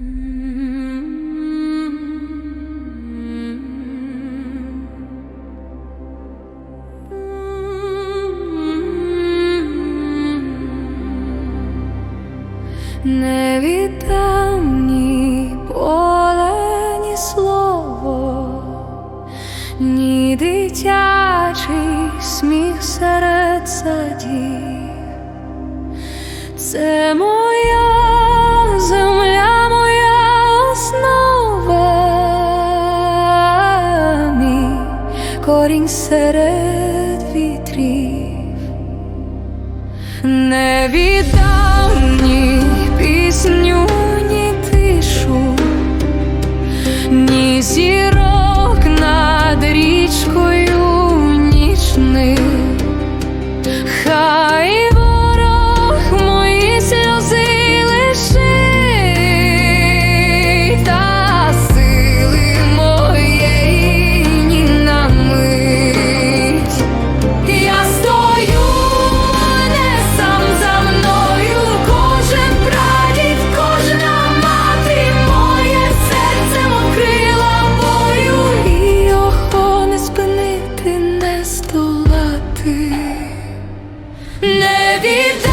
Не віддам ні поле, ні слово, ні дитячий серед садів. Це корінь серед вітрів, не віддав ні пісню, ні тишу, ні зірок над річкою. sevdim